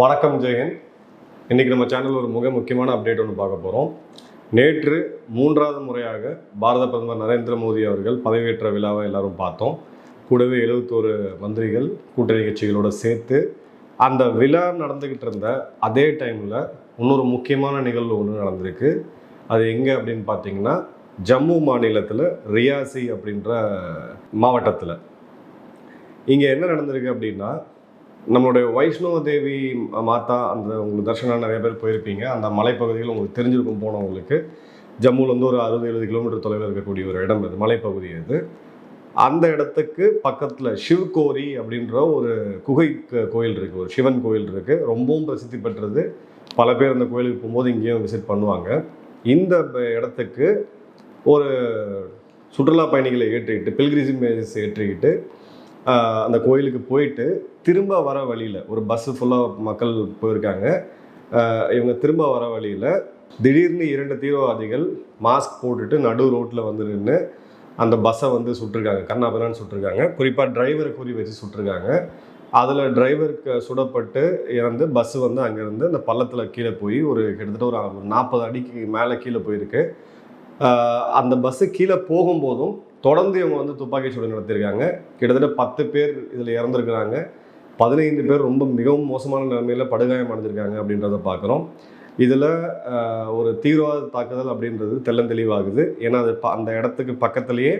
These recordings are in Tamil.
வணக்கம் ஜெயன் இன்றைக்கி நம்ம சேனல் ஒரு மிக முக்கியமான அப்டேட் ஒன்று பார்க்க போகிறோம் நேற்று மூன்றாவது முறையாக பாரத பிரதமர் நரேந்திர மோடி அவர்கள் பதவியேற்ற விழாவை எல்லாரும் பார்த்தோம். கூடவே எழுபத்தோரு மந்திரிகள் கூட்டணி கட்சிகளோட சேர்த்து அந்த விழா நடந்துக்கிட்டு இருந்த அதே டைமில் இன்னொரு முக்கியமான நிகழ்வு ஒன்று நடந்திருக்கு. அது எங்கே அப்படின்னு பார்த்தீங்கன்னா ஜம்மு மாநிலத்தில் ரியாசி அப்படின்ற மாவட்டத்தில். இங்கே என்ன நடந்திருக்கு அப்படின்னா நம்மளுடைய வைஷ்ணவ தேவி மாதா அந்த உங்களுக்கு தர்ஷனம் நிறைய பேர் போயிருப்பீங்க. அந்த மலைப்பகுதிகள் உங்களுக்கு தெரிஞ்சிருக்கும் போனவங்களுக்கு ஜம்முலேருந்து ஒரு அறுபது எழுபது கிலோமீட்டர் தொலைவில் இருக்கக்கூடிய ஒரு இடம் இது மலைப்பகுதி இது அந்த இடத்துக்கு பக்கத்தில் சிவ்கோரி அப்படின்ற ஒரு குகை கோயில் இருக்குது ஒரு சிவன் கோயில் இருக்குது ரொம்பவும் பிரசித்தி பெற்றது. பல பேர் அந்த கோயிலுக்கு போகும்போது இங்கேயும் விசிட் பண்ணுவாங்க. இந்த இடத்துக்கு ஒரு சுற்றுலா பயணிகளை ஏற்றிக்கிட்டு பில்கிரிசிமேஜஸ் ஏற்றிக்கிட்டு அந்த கோயிலுக்கு போயிட்டு திரும்ப வர வழியில் ஒரு பஸ்ஸு ஃபுல்லாக மக்கள் போயிருக்காங்க. இவங்க திரும்ப வர வழியில் திடீர்னு இரண்டு தீவிரவாதிகள் மாஸ்க் போட்டுட்டு நடு ரோட்டில் வந்து நின்று அந்த பஸ்ஸை வந்து சுட்டிருக்காங்க. கண்ணாபிரான்னு சுட்டிருக்காங்க. குறிப்பாக டிரைவரை குறி வச்சு சுட்டிருக்காங்க. அதில் டிரைவருக்கு சுடப்பட்டு இறந்து பஸ்ஸு வந்து அங்கேருந்து அந்த பள்ளத்தில் கீழே போய் ஒரு கிட்டத்தட்ட ஒரு நாற்பது அடிக்கு மேலே கீழே போயிருக்கு. அந்த பஸ்ஸு கீழே போகும்போதும் தொடர்ந்து இவங்க வந்து துப்பாக்கி சூடு நடத்தியிருக்காங்க. கிட்டத்தட்ட பத்து பேர் இதில் இறந்துருக்குறாங்க. பதினைந்து பேர் ரொம்ப மிகவும் மோசமான நிலைமையில் படுகாயம் அடைஞ்சிருக்காங்க அப்படின்றத பார்க்குறோம். இதில் ஒரு தீவிரவாத தாக்குதல் அப்படின்றது தெள்ளந்தெளிவாகுது ஏன்னா அது ப- அந்த இடத்துக்கு பக்கத்துலேயே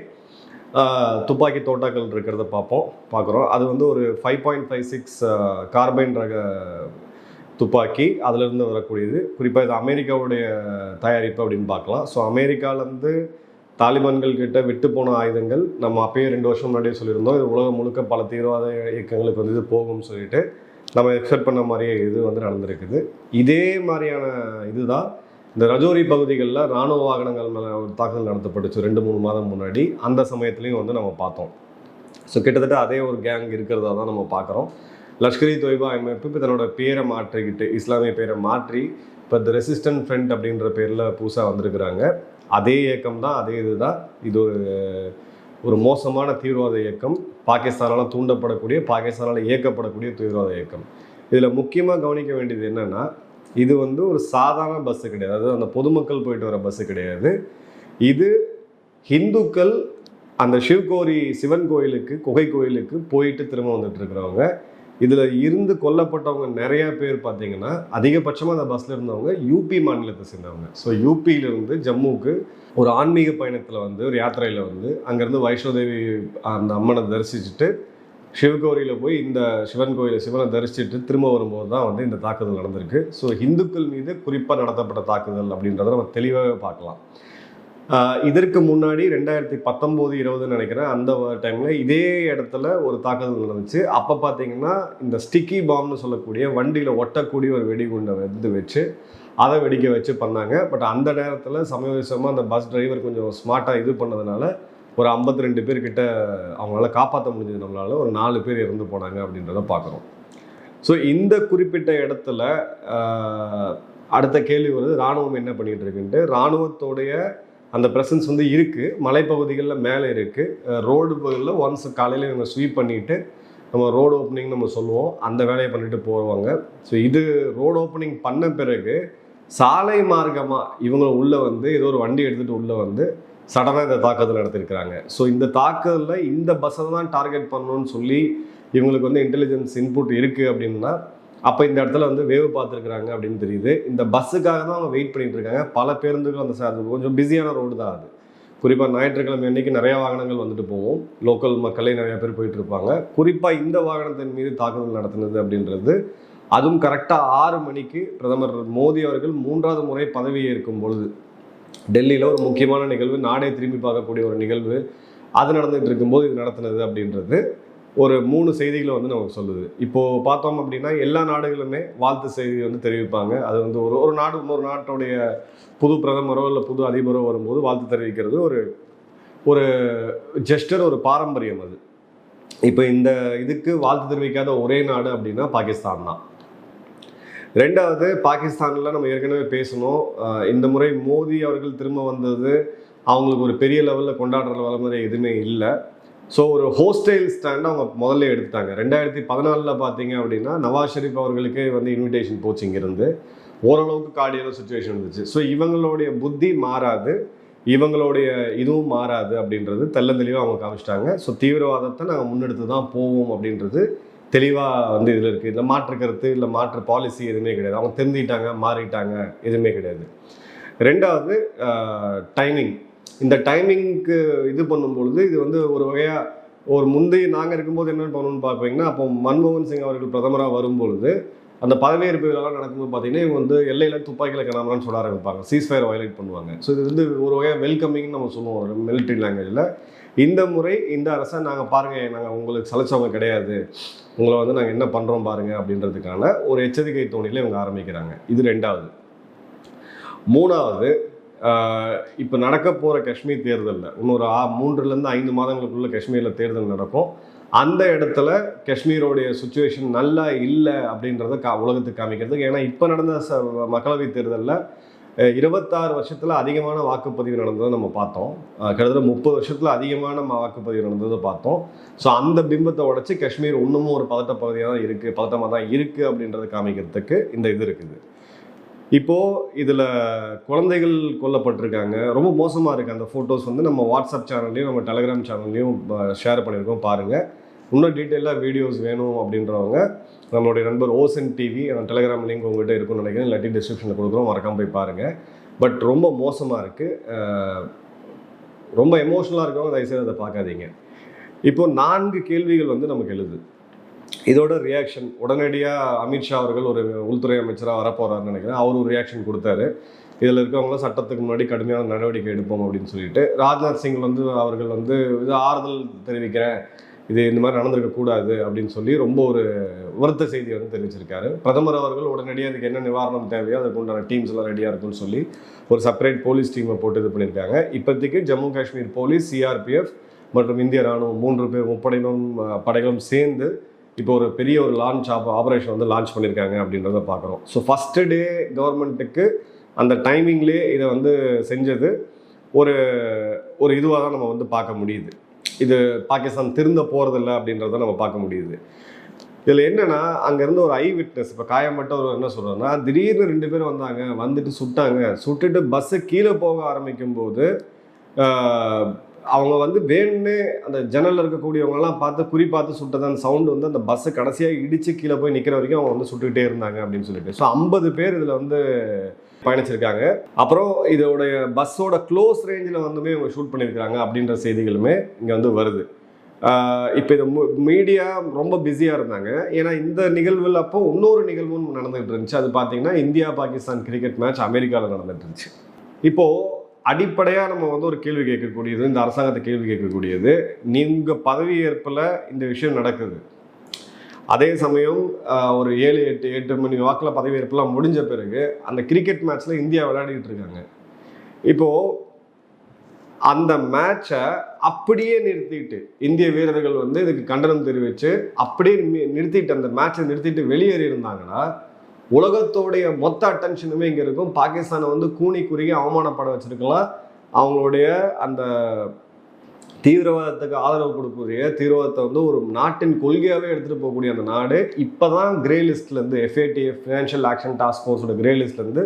துப்பாக்கி தோட்டாக்கள் இருக்கிறத பார்ப்போம் பார்க்குறோம். அது வந்து ஒரு five point five six carbine ரக துப்பாக்கி. அதிலிருந்து வரக்கூடியது. குறிப்பாக இது அமெரிக்காவுடைய தயாரிப்பு அப்படின்னு பார்க்கலாம். ஸோ அமெரிக்காவிலேருந்து தாலிபான்கள் கிட்ட விட்டு போன ஆயுதங்கள் நம்ம அப்பயே ரெண்டு வருஷம் முன்னாடியே சொல்லியிருந்தோம். இது உலகம் முழுக்க பல தீவிரவாத இயக்கங்களுக்கு வந்து இது போகும்னு சொல்லிட்டு நம்ம எக்ஸ்பெக்ட் பண்ண மாதிரியே இது வந்து நடந்திருக்குது. இதே மாதிரியான இதுதான் இந்த ரஜோரி பகுதிகளில் ராணுவ வாகனங்கள் மேலே ஒரு தாக்குதல் நடத்தப்பட்டுச்சு ரெண்டு மூணு மாதம் முன்னாடி. அந்த சமயத்துலையும் வந்து நம்ம பார்த்தோம். ஸோ கிட்டத்தட்ட அதே ஒரு கேங் இருக்கிறதா தான் நம்ம பார்க்குறோம். லஷ்கரி தொய்பா அமைப்பு இப்போ தன்னோட பேரை மாற்றிக்கிட்டு இஸ்லாமிய பேரை மாற்றி இப்போ த ரெசிஸ்டன்ட் ஃப்ரண்ட் அப்படின்ற பேரில் புதுசாக வந்திருக்கிறாங்க. அதே இயக்கம் தான் அதே இது தான் இது ஒரு ஒரு மோசமான தீவிரவாத இயக்கம். பாகிஸ்தானால் தூண்டப்படக்கூடிய பாகிஸ்தானால் இயக்கப்படக்கூடிய தீவிரவாத இயக்கம். இதில் முக்கியமாக கவனிக்க வேண்டியது என்னென்னா இது வந்து ஒரு சாதாரண பஸ்ஸு கிடையாது. அதாவது அந்த பொதுமக்கள் போயிட்டு வர பஸ்ஸு கிடையாது. இது ஹிந்துக்கள் அந்த சிவகோரி சிவன் கோயிலுக்கு குகை கோயிலுக்கு போயிட்டு திரும்ப வந்துட்டு இருக்கிறவங்க. இதில் இருந்து கொல்லப்பட்டவங்க நிறைய பேர் பார்த்தீங்கன்னா அதிகபட்சமாக அந்த பஸ்ஸில் இருந்தவங்க யூபி மாநிலத்தை சேர்ந்தவங்க. ஸோ யூபியிலிருந்து ஜம்முக்கு ஒரு ஆன்மீக பயணத்தில் வந்து ஒரு யாத்திரையில் வந்து அங்கேருந்து வைஷ்ணோதேவி அந்த அம்மனை தரிசிச்சுட்டு சிவகோரியில் போய் இந்த சிவன் கோயிலை சிவனை தரிசிச்சுட்டு திரும்ப வரும்போது தான் வந்து இந்த தாக்குதல் நடந்திருக்கு. ஸோ இந்துக்கள் மீது குறிப்பாக நடத்தப்பட்ட தாக்குதல் அப்படின்றத நம்ம தெளிவாக பார்க்கலாம். இதற்கு முன்னாடி ரெண்டாயிரத்தி பத்தொம்போது இருபதுன்னு நினைக்கிறேன். அந்த டைமில் இதே இடத்துல ஒரு தாக்குதல் நடந்துச்சு. அப்போ பார்த்தீங்கன்னா இந்த ஸ்டிக்கி பாம்னு சொல்லக்கூடிய வண்டியில் ஒட்டக்கூடிய ஒரு வெடிகுண்டை வந்து வச்சு அதை வெடிக்க வச்சு பண்ணாங்க. பட் அந்த நேரத்தில் சமயோசிதமாக அந்த பஸ் டிரைவர் கொஞ்சம் ஸ்மார்ட்டாக இது பண்ணதுனால ஒரு 52 ரெண்டு பேர்கிட்ட அவங்களால காப்பாற்ற முடிஞ்சது. நம்மளால ஒரு நாலு பேர் இறந்து போனாங்க அப்படின்றத பார்க்குறோம் ஸோ இந்த குறிப்பிட்ட இடத்துல அடுத்த கேள்வி வருது. ராணுவம் என்ன பண்ணிகிட்டு இருக்குன்ட்டு ராணுவத்தோடைய அந்த ப்ரெசன்ஸ் வந்து இருக்குது மலைப்பகுதிகளில் மேலே இருக்குது ரோடு பகுதியில் ஒன்ஸ் காலையில் இவங்க ஸ்வீப் பண்ணிட்டு நம்ம ரோடு ஓப்பனிங் நம்ம சொல்லுவோம். அந்த வேலையை பண்ணிட்டு போவாங்க. ஸோ இது ரோடு ஓப்பனிங் பண்ண பிறகு சாலை மார்க்கமாக இவங்க உள்ளே வந்து ஏதோ ஒரு வண்டி எடுத்துகிட்டு உள்ளே வந்து சடனாக இந்த தாக்குதல் நடத்திருக்கிறாங்க. ஸோ இந்த தாக்குதலில் இந்த பஸ்ஸை தான் டார்கெட் பண்ணணும்னு சொல்லி இவங்களுக்கு வந்து இன்டெலிஜென்ஸ் இன்புட் இருக்குது அப்படின்னா அப்போ இந்த இடத்துல வந்து வேவு பார்த்துருக்குறாங்க அப்படின்னு தெரியுது. இந்த பஸ்ஸுக்காக தான் அவங்க வெயிட் பண்ணிட்டு இருக்காங்க. பல பேருந்துகள் அந்த சார் கொஞ்சம் பிஸியான ரோடு தான் அது. குறிப்பாக ஞாயிற்றுக்கிழமை அன்னைக்கு நிறைய வாகனங்கள் வந்துட்டு போவோம் லோக்கல் மக்களே நிறைய பேர் போயிட்டு இருப்பாங்க. குறிப்பாக இந்த வாகனத்தின் மீது தாக்குதல் நடத்தினது அப்படின்றது அதுவும் கரெக்டாக ஆறு மணிக்கு பிரதமர் மோடி அவர்கள் மூன்றாவது முறை பதவியேற்கும் பொழுது டெல்லியில் ஒரு முக்கியமான நிகழ்வு நாடே திரும்பி பார்க்கக்கூடிய ஒரு நிகழ்வு அது நடந்துகிட்டு இருக்கும்போது இது நடத்தினது அப்படின்றது. ஒரு மூணு செய்திகளை வந்து நமக்கு சொல்லுது. இப்போது பார்த்தோம் அப்படின்னா எல்லா நாடுகளுமே வாழ்த்து செய்தி வந்து தெரிவிப்பாங்க. அது வந்து ஒரு ஒரு நாடு இன்னொரு நாட்டுடைய புது பிரதமரோ இல்லை புது அதிபரோ வரும்போது வாழ்த்து தெரிவிக்கிறது ஒரு ஒரு ஜெஸ்டர் ஒரு பாரம்பரியம் அது. இப்போ இந்த இதுக்கு வாழ்த்து தெரிவிக்காத ஒரே நாடு அப்படின்னா பாகிஸ்தான் தான். ரெண்டாவது பாகிஸ்தானில் நம்ம ஏற்கனவே பேசணும் இந்த முறை மோடி அவர்கள் திரும்ப வந்தது அவங்களுக்கு ஒரு பெரிய லெவலில் கொண்டாடுற வளமுறை எதுவுமே இல்லை. ஸோ ஒரு ஹோஸ்டைல் ஸ்டாண்ட் அவங்க முதல்ல எடுத்துட்டாங்க. ரெண்டாயிரத்தி பதினாலில் பார்த்தீங்க அப்படின்னா நவாஸ் ஷெரீப் அவர்களுக்கு வந்து இன்விடேஷன் போச்சு இங்கிருந்து. ஓரளவுக்கு காடியான சுச்சுவேஷன் இருந்துச்சு. ஸோ இவங்களுடைய புத்தி மாறாது. இவங்களுடைய இதுவும் மாறாது அப்படின்றது தெள்ள தெளிவாக அவங்க காமிச்சிட்டாங்க. ஸோ தீவிரவாதத்தை நாங்கள் முன்னெடுத்து தான் போவோம் அப்படின்றது தெளிவாக வந்து இதில் இருக்குது இல்லை மாற்று கருத்து இல்லை மாற்று பாலிசி எதுவுமே கிடையாது. அவங்க திருந்திட்டாங்க மாறிட்டாங்க எதுவுமே கிடையாது. ரெண்டாவது டைமிங் இந்த டைமிங்க்கு இது பண்ணும்பொழுது இது வந்து ஒரு வகையாக ஒரு முந்தைய நாங்கள் இருக்கும்போது என்ன பண்ணணும்னு பார்ப்பீங்கன்னா அப்போ மன்மோகன் சிங் அவர்கள் பிரதமராக வரும்பொழுது அந்த பதவியேற்பு விழாலாம் நடக்கும்போது பார்த்தீங்கன்னா இவங்க வந்து எல்லையில் துப்பாக்கியில் கிளம்புறான்னு சொல்ல ஆரம்பிப்பாங்க. சீஸ் ஃபயர் வயலேட் பண்ணுவாங்க. ஸோ இது வந்து ஒரு வகையாக வெல்கமிங்னு நம்ம சொல்லுவோம் மிலிட்ரி லாங்குவேஜில் இந்த முறை இந்த அரசை நாங்கள் பாருங்கள் நாங்கள் உங்களுக்கு சலைச்சவங்க கிடையாது. உங்களை வந்து நாங்கள் என்ன பண்ணுறோம் பாருங்கள் அப்படின்றதுக்கான ஒரு எச்சரிக்கை தோணியில் இவங்க ஆரம்பிக்கிறாங்க. இது ரெண்டாவது. மூணாவது இப்போ நடக்க போகிற காஷ்மீர் தேர்தலில் இன்னொரு ஆ மூன்றுலேருந்து ஐந்து மாதங்களுக்குள்ள காஷ்மீரில் தேர்தல் நடக்கும். அந்த இடத்துல காஷ்மீரோடைய சுச்சுவேஷன் நல்லா இல்லை அப்படின்றத கா உலகத்துக்கு காமிக்கிறதுக்கு. ஏன்னா இப்போ நடந்த ச மக்களவை தேர்தலில் இருபத்தாறு வருஷத்தில் அதிகமான வாக்குப்பதிவு நடந்ததை நம்ம பார்த்தோம். கிட்டத்தட்ட முப்பது வருஷத்தில் அதிகமான வாக்குப்பதிவு நடந்ததை பார்த்தோம். ஸோ அந்த பிம்பத்தை உடச்சி காஷ்மீர் இன்னமும் ஒரு பதட்ட பகுதியாக தான் இருக்குது பதட்டமாக தான் இருக்குது அப்படின்றத காமிக்கிறதுக்கு இந்த இது இருக்குது. இப்போது இதில் குழந்தைகள் கொல்லப்பட்டிருக்காங்க. ரொம்ப மோசமாக இருக்குது அந்த ஃபோட்டோஸ் வந்து. நம்ம வாட்ஸ்அப் சேனல்லையும் நம்ம டெலகிராம் சேனல்லையும் ஷேர் பண்ணியிருக்கோம். பாருங்கள் இன்னும் டீட்டெயிலாக வீடியோஸ் வேணும் அப்படின்றவங்க நம்மளுடைய நண்பர் ஓசன் டிவி அந்த டெலகிராம் லிங்க் உங்கள்கிட்ட இருக்கும்னு நினைக்கிறேன். இல்லாட்டி டிஸ்கிரிப்ஷனில் கொடுக்குறோம். மறக்காம போய் பாருங்கள் பட் ரொம்ப மோசமாக இருக்குது ரொம்ப எமோஷ்னலாக இருக்கவங்க தயவுசெய்து அதை பார்க்காதீங்க. இப்போது நான்கு கேள்விகள் வந்து நமக்கு எழுது. இதோட ரியாக்ஷன் உடனடியாக அமித்ஷா அவர்கள் ஒரு உள்துறை அமைச்சராக வரப்போறாருன்னு நினைக்கிறேன். அவர் ஒரு ரியாக்ஷன் கொடுத்தாரு. இதில் இருக்கவங்களாம் சட்டத்துக்கு முன்னாடி கடுமையான நடவடிக்கை எடுப்போம் அப்படின்னு சொல்லிட்டு. ராஜ்நாத் சிங் வந்து அவர்கள் வந்து இது ஆறுதல் தெரிவிக்கிறேன். இது இந்த மாதிரி நடந்திருக்க கூடாது அப்படின்னு சொல்லி ரொம்ப ஒரு வருத்த செய்தி வந்து தெரிவிச்சிருக்காரு. பிரதமர் அவர்கள் உடனடியாக அதுக்கு என்ன நிவாரணம் தேவையோ அதுக்கு உண்டான டீம்ஸ் எல்லாம் ரெடியாக இருக்கும்னு சொல்லி ஒரு செப்பரேட் போலீஸ் டீமை போட்டு இது பண்ணியிருக்காங்க. இப்போதைக்கு ஜம்மு காஷ்மீர் போலீஸ் சிஆர்பிஎஃப் மற்றும் இந்திய ராணுவம் மூன்று பேர் முப்படைகளும் படைகளும் சேர்ந்து இப்போ ஒரு பெரிய ஒரு லான்ச் ஆப் ஆப்ரேஷன் வந்து லான்ச் பண்ணியிருக்காங்க அப்படின்றத பார்க்குறோம். ஸோ ஃபஸ்ட்டு டே கவர்மெண்ட்டுக்கு அந்த டைமிங்லேயே இதை வந்து செஞ்சது ஒரு ஒரு இதுவாக தான் நம்ம வந்து பார்க்க முடியுது. இது பாகிஸ்தான் திருந்த போகிறதில்ல அப்படின்றத நம்ம பார்க்க முடியுது. இதில் என்னென்னா அங்கேருந்து ஒரு ஐ விட்னஸ் இப்போ காயம்பட்ட ஒரு என்ன சொல்கிறோன்னா திடீர்னு ரெண்டு பேர் வந்தாங்க வந்துட்டு சுட்டாங்க. சுட்டுட்டு பஸ்ஸு கீழே போக ஆரம்பிக்கும் போது அவங்க வந்து வேணும்னே அந்த ஜன்னலில் இருக்கக்கூடியவங்கலாம் பார்த்து குறி பார்த்து சுட்டது அந்த சவுண்டு வந்து அந்த பஸ்ஸை கடைசியாக இடித்து கீழே போய் நிற்கிற வரைக்கும் அவங்க வந்து சுட்டுக்கிட்டே இருந்தாங்க அப்படின்னு சொல்லிட்டு. ஸோ ஐம்பது பேர் இதில் வந்து பயணிச்சிருக்காங்க. அப்புறம் இதோடைய பஸ்ஸோட க்ளோஸ் ரேஞ்சில் வந்துமே இவங்க ஷூட் பண்ணியிருக்காங்க அப்படின்ற செய்திகளுமே இங்கே வந்து வருது. இப்போ இது மீடியா ரொம்ப பிஸியாக இருந்தாங்க. ஏன்னா இந்த நிகழ்வில் அப்போ இன்னொரு நிகழ்வும் நடந்துகிட்டு இருந்துச்சு. அது பார்த்தீங்கன்னா இந்தியா பாகிஸ்தான் கிரிக்கெட் மேட்ச் அமெரிக்காவில் நடந்துட்டு இருந்துச்சு. இப்போது அடிப்படையாக நம்ம வந்து ஒரு கேள்வி கேட்கக்கூடியது இந்த அரசாங்கத்தை கேள்வி கேட்கக்கூடியது நீங்கள் பதவியேற்பில் இந்த விஷயம் நடக்குது. அதே சமயம் ஒரு ஏழு எட்டு எட்டு மணி வாக்கில் பதவியேற்பெல்லாம் முடிஞ்ச பிறகு அந்த கிரிக்கெட் மேட்ச்சில் இந்தியா விளையாடிட்டு இருக்காங்க. இப்போது அந்த மேட்சை அப்படியே நிறுத்திட்டு இந்திய வீரர்கள் வந்து இதுக்கு கண்டனம் தெரிவித்து அப்படியே நிறுத்திட்டு அந்த மேட்சை நிறுத்திட்டு வெளியேறி இருந்தாங்கன்னா உலகத்தோடைய மொத்த அட்டென்ஷனுமே இங்கே இருக்கும். பாகிஸ்தானை வந்து கூணி குறுகி அவமானப்பட வச்சுருக்கலாம். அவங்களுடைய அந்த தீவிரவாதத்துக்கு ஆதரவு கொடுக்கக்கூடிய தீவிரவாதத்தை வந்து ஒரு நாட்டின் கொள்கையாகவே எடுத்துகிட்டு போகக்கூடிய அந்த நாடு இப்போ தான் கிரே லிஸ்ட்லேருந்து எஃப்ஏடிஎஃப் ஃபினான்ஷியல் ஆக்ஷன் டாஸ்க் ஃபோர்ஸோட கிரே லிஸ்ட்லேருந்து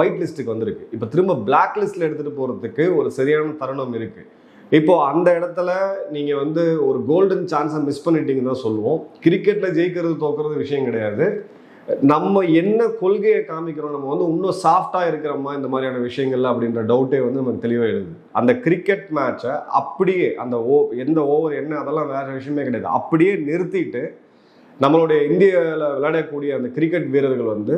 ஒயிட் லிஸ்ட்டுக்கு வந்திருக்கு. இப்போ திரும்ப பிளாக் லிஸ்ட்டில் எடுத்துகிட்டு போகிறதுக்கு ஒரு சரியான தருணம் இருக்குது இப்போ அந்த இடத்துல நீங்கள் வந்து ஒரு கோல்டன் சான்ஸை மிஸ் பண்ணிட்டீங்கன்னு தான் சொல்லுவோம். கிரிக்கெட்டில் ஜெயிக்கிறது தோக்கிறது விஷயம் கிடையாது. நம்ம என்ன கொள்கையை காமிக்கிறோம் நம்ம வந்து இன்னும் சாஃப்டாக இருக்கிறோமா இந்த மாதிரியான விஷயங்கள்ல அப்படின்ற டவுட்டே வந்து நமக்கு தெளிவாக எழுது. அந்த கிரிக்கெட் மேட்சை அப்படியே அந்த ஓ எந்த ஓவர் என்ன அதெல்லாம் வேற விஷயமே கிடையாது. அப்படியே நிறுத்திட்டு நம்மளுடைய இந்தியாவில் விளையாடக்கூடிய அந்த கிரிக்கெட் வீரர்கள் வந்து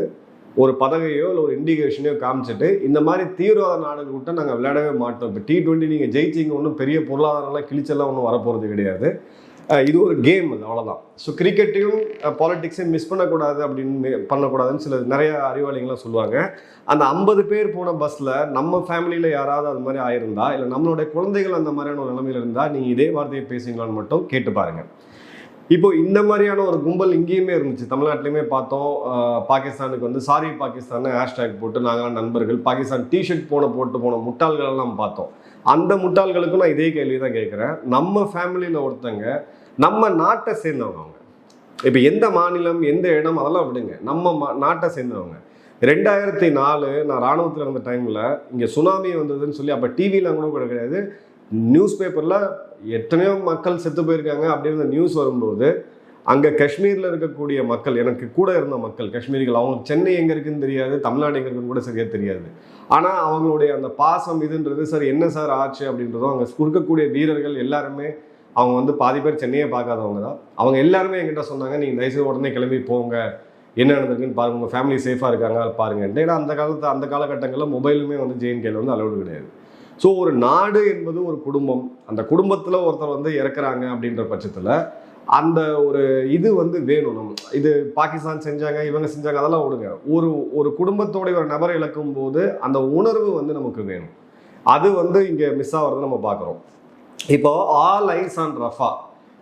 ஒரு பதவியோ இல்லை ஒரு இண்டிகேஷனையோ காமிச்சிட்டு இந்த மாதிரி தீவிரவாத நாடுகள் விட்டு நாங்கள் விளையாடவே மாட்டோம். இப்போ டி டுவெண்ட்டி நீங்கள் ஜெயிச்சிங்க ஒன்றும் பெரிய பொருளாதாரம்லாம் கிழிச்செல்லாம் ஒன்றும் வரப்போகிறது கிடையாது. இது ஒரு கேம் அது அவ்வளோதான் ஸோ கிரிக்கெட்டையும் பாலிடிக்ஸையும் மிஸ் பண்ணக்கூடாது அப்படின்னு பண்ணக்கூடாதுன்னு சில நிறைய அறிவாளிகள்லாம் சொல்லுவாங்க. அந்த ஐம்பது பேர் போன பஸ்ஸில் நம்ம ஃபேமிலியில் யாராவது அது மாதிரி ஆயிருந்தா இல்லை நம்மளுடைய குழந்தைகள் அந்த மாதிரியான ஒரு நிலைமையில் இருந்தால் நீங்கள் இதே வார்த்தையை பேசுங்களான்னு மட்டும் கேட்டு பாருங்கள் இப்போ இந்த மாதிரியான ஒரு கும்பல் இங்கேயுமே இருந்துச்சு. தமிழ்நாட்டிலையுமே பார்த்தோம். பாகிஸ்தானுக்கு வந்து சாரி பாகிஸ்தான் ஹேஷ்டேக் போட்டு நாங்களாம் நண்பர்கள் பாகிஸ்தான் டிஷர்ட் போன போட்டு போன முட்டாள்கள் எல்லாம் பார்த்தோம். அந்த முட்டாள்களுக்கும் நான் இதே கேள்வி தான் கேட்குறேன். நம்ம ஃபேமிலியில் ஒருத்தங்க நம்ம நாட்டை சேர்ந்தவங்க அவங்க. இப்போ எந்த மாநிலம் எந்த இடம் அதெல்லாம் விடுங்க. நம்ம மா நாட்டை சேர்ந்தவங்க. ரெண்டாயிரத்தி நாலு நான் ராணுவத்தில் இருந்த டைமில் இங்கே சுனாமி வந்ததுன்னு சொல்லி அப்போ டிவிலாம் கூட கூட கிடையாது. நியூஸ் பேப்பரில் எத்தனையோ மக்கள் செத்து போயிருக்காங்க. அப்படின்ற நியூஸ் வரும்போது அங்கே காஷ்மீரில் இருக்கக்கூடிய மக்கள் எனக்கு கூட இருந்த மக்கள் காஷ்மீரிகள் அவங்க சென்னை எங்கே இருக்குன்னு தெரியாது தமிழ்நாடு எங்கே இருக்குன்னு கூட சரியாக தெரியாது. ஆனால் அவங்களுடைய அந்த பாசம் இதுன்றது சார் என்ன சார் ஆச்சு? அப்படின்றதும் அங்கே இருக்கக்கூடிய வீரர்கள் எல்லாருமே அவங்க வந்து பாதி பேர் சென்னையை பார்க்காதவங்க தான். அவங்க எல்லாருமே என்கிட்ட சொன்னாங்க நீங்கள் தயவுசெய்து உடனே கிளம்பி போங்க. என்ன நடந்திருக்குன்னு பாருங்க. உங்கள் ஃபேமிலி சேஃபாக இருக்காங்க பாருங்கன்ட்டு ஏன்னா அந்த காலத்து அந்த காலகட்டங்களில் மொபைலுமே வந்து ஜேஎன்கேல வந்து அலௌடு கிடையாது. ஸோ ஒரு நாடு என்பது ஒரு குடும்பம். அந்த குடும்பத்தில் ஒருத்தர் வந்து இறக்குறாங்க அப்படின்ற பட்சத்தில் அந்த ஒரு இது வந்து வேணும் நம்ம. இது பாகிஸ்தான் செஞ்சாங்க இவங்க செஞ்சாங்க அதெல்லாம் விடுங்க ஒரு ஒரு குடும்பத்தோடைய ஒரு நபரை இழக்கும் போது அந்த உணர்வு வந்து நமக்கு வேணும். அது வந்து இங்கே மிஸ் ஆகிறத நம்ம பார்க்குறோம் இப்போ ஆல் ஐஸ் ஆன் ரஃபா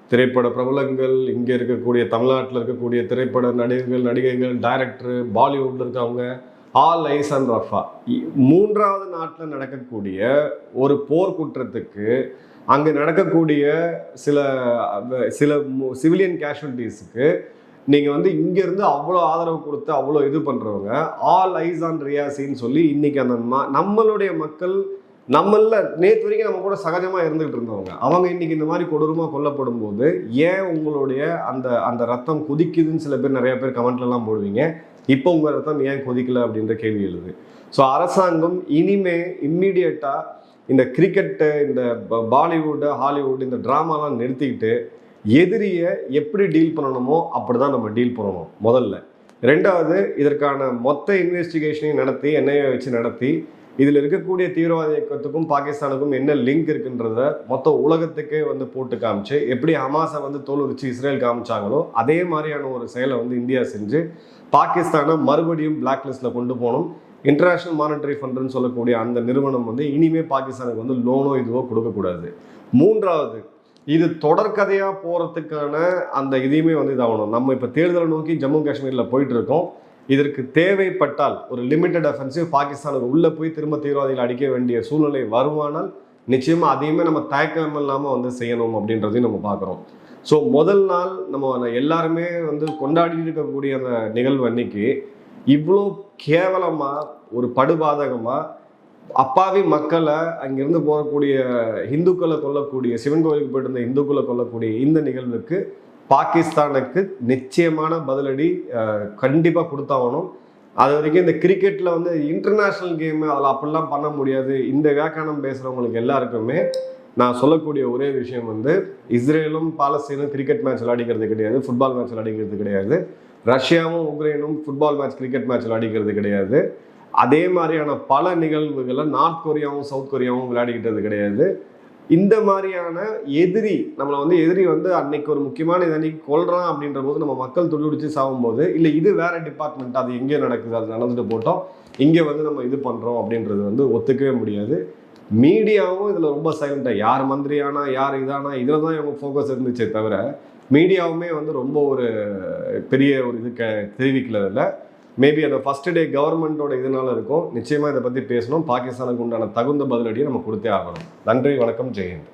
திரைப்பட பிரபலங்கள் இங்கே இருக்கக்கூடிய தமிழ்நாட்டில் இருக்கக்கூடிய திரைப்பட நடிகர்கள் நடிகைகள் டைரக்டர் பாலிவுட்டில் இருக்கவங்க ஆல் ஐஸ் அண்ட் ரஃபா. இ- மூன்றாவது நாட்டில் நடக்கக்கூடிய ஒரு போர்க்குற்றத்துக்கு அங்கே நடக்கக்கூடிய சில சில சிவிலியன் கேஷுவலிட்டிஸுக்கு நீங்கள் வந்து இங்கேருந்து அவ்வளோ ஆதரவு கொடுத்து அவ்வளோ இது பண்ணுறவங்க ஆல் ஐஸ் ஆன் ரியாசின்னு சொல்லி இன்னைக்கு அந்த நம்மளுடைய மக்கள் நம்மள நேற்று வரைக்கும் நம்ம கூட சகஜமாக இருந்துகிட்டு இருந்தவங்க. அவங்க இன்னைக்கு இந்த மாதிரி கொடூரமாக கொல்லப்படும் போது ஏன் உங்களுடைய அந்த அந்த ரத்தம் கொதிக்குதுன்னு சில பேர் நிறைய பேர் கமெண்ட்லலாம் போடுவீங்க. இப்போ உங்கள் ரத்தம் ஏன் கொதிக்கல அப்படின்ற கேள்வி எழுது. ஸோ அரசாங்கம் இனிமே இம்மீடியட்டாக இந்த கிரிக்கெட்டு இந்த பாலிவுட்டு ஹாலிவுட் இந்த ட்ராமாலாம் நிறுத்திக்கிட்டு எதிரியை எப்படி டீல் பண்ணணுமோ அப்படி தான் நம்ம டீல் பண்ணணும் முதல்ல. ரெண்டாவது இதற்கான மொத்த இன்வெஸ்டிகேஷனையும் நடத்தி என்ஐஏ வச்சு நடத்தி இதில் இருக்கக்கூடிய தீவிரவாத இயக்கத்துக்கும் பாகிஸ்தானுக்கும் என்ன லிங்க் இருக்குன்றத மொத்த உலகத்துக்கே வந்து போட்டு காமிச்சு எப்படி ஹமாஸை வந்து தோல் உரிச்சு இஸ்ரேல் காமிச்சாங்களோ அதே மாதிரியான ஒரு செயலை வந்து இந்தியா செஞ்சு பாகிஸ்தானை மறுபடியும் பிளாக் லிஸ்ட்டில் கொண்டு போகணும். இன்டர்நேஷ்னல் மானிட்டரி ஃபண்டுன்னு சொல்லக்கூடிய அந்த நிறுவனம் வந்து இனிமே பாகிஸ்தானுக்கு வந்து லோனோ இதுவோ கொடுக்கக்கூடாது. மூன்றாவது இது தொடர்கதையாக போகிறதுக்கான அந்த இதையுமே வந்து இதாகணும். நம்ம இப்போ தேர்தலை நோக்கி ஜம்மு காஷ்மீரில் போயிட்டு இருக்கோம் இதற்கு தேவைப்பட்டால் ஒரு லிமிட்டட் அஃபென்சிவ் பாகிஸ்தானுக்கு உள்ளே போய் திரும்ப தீவிரவாதிகள் அடிக்க வேண்டிய சூழ்நிலை வருமானால் நிச்சயமாக அதையுமே நம்ம தயக்கம் இல்லாமல் வந்து செய்யணும் அப்படின்றதையும் நம்ம பார்க்குறோம். ஸோ முதல் நாள் நம்ம எல்லாருமே வந்து கொண்டாடிட்டு இருக்கக்கூடிய அந்த நிகழ்வு அன்னைக்கு இவ்வளோ கேவலமாக ஒரு படுபாதகமாக அப்பாவி மக்களை அங்கிருந்து போகக்கூடிய இந்துக்களை கொல்லக்கூடிய சிவன் கோயிலுக்கு போயிட்டு இருந்த இந்துக்களை கொல்லக்கூடிய இந்த நிகழ்வுக்கு பாகிஸ்தானுக்கு நிச்சயமான பதிலடி கண்டிப்பாக கொடுத்தாகணும். அது வரைக்கும் இந்த கிரிக்கெட்டில் வந்து இன்டர்நேஷ்னல் கேமு அதில் அப்படிலாம் பண்ண முடியாது. இந்த வியாக்கானம் பேசுகிறவங்களுக்கு எல்லாருக்குமே நான் சொல்லக்கூடிய ஒரே விஷயம் வந்து இஸ்ரேலும் பாலஸ்தீனும் கிரிக்கெட் மேட்ச் விளையாடிக்கிறது கிடையாது ஃபுட்பால் மேட்ச் விளையாடிக்கிறது கிடையாது. ரஷ்யாவும் உக்ரைனும் ஃபுட்பால் மேட்ச் கிரிக்கெட் மேட்ச் விளையாடிக்கிறது கிடையாது. அதே மாதிரியான பல நிகழ்வுகளை நார்த் கொரியாவும் சவுத் கொரியாவும் விளையாடிக்கிட்டது கிடையாது. இந்த மாதிரியான எதிரி நம்மளை வந்து எதிரி வந்து அன்னைக்கு ஒரு முக்கியமான இதை அன்னைக்கு கொள்றான் அப்படின்ற போது நம்ம மக்கள் துள்ளுடிச்சு சாகும்போது இல்லை இது வேற டிபார்ட்மெண்ட் அது எங்கே நடக்குது அது நடந்துட்டு போட்டோம் இங்கே வந்து நம்ம இது பண்ணுறோம் அப்படின்றது வந்து ஒத்துக்கவே முடியாது. மீடியாவும் இதில் ரொம்ப சைலண்டாக யார் மந்திரியானா யார் இதானா இதில் தான் இவங்க ஃபோக்கஸ் இருந்துச்சே தவிர மீடியாவுமே வந்து ரொம்ப ஒரு பெரிய ஒரு இது க தெரிவிக்கல மேபி அந்த ஃபர்ஸ்ட் டே கவர்மெண்ட்டோட இதனால இருக்கும். நிச்சயமாக இதை பற்றி பேசணும். பாகிஸ்தானுக்கு உண்டான தகுந்த பதிலடியை நம்ம கொடுத்தே ஆகணும். நன்றி வணக்கம் ஜெயந்த்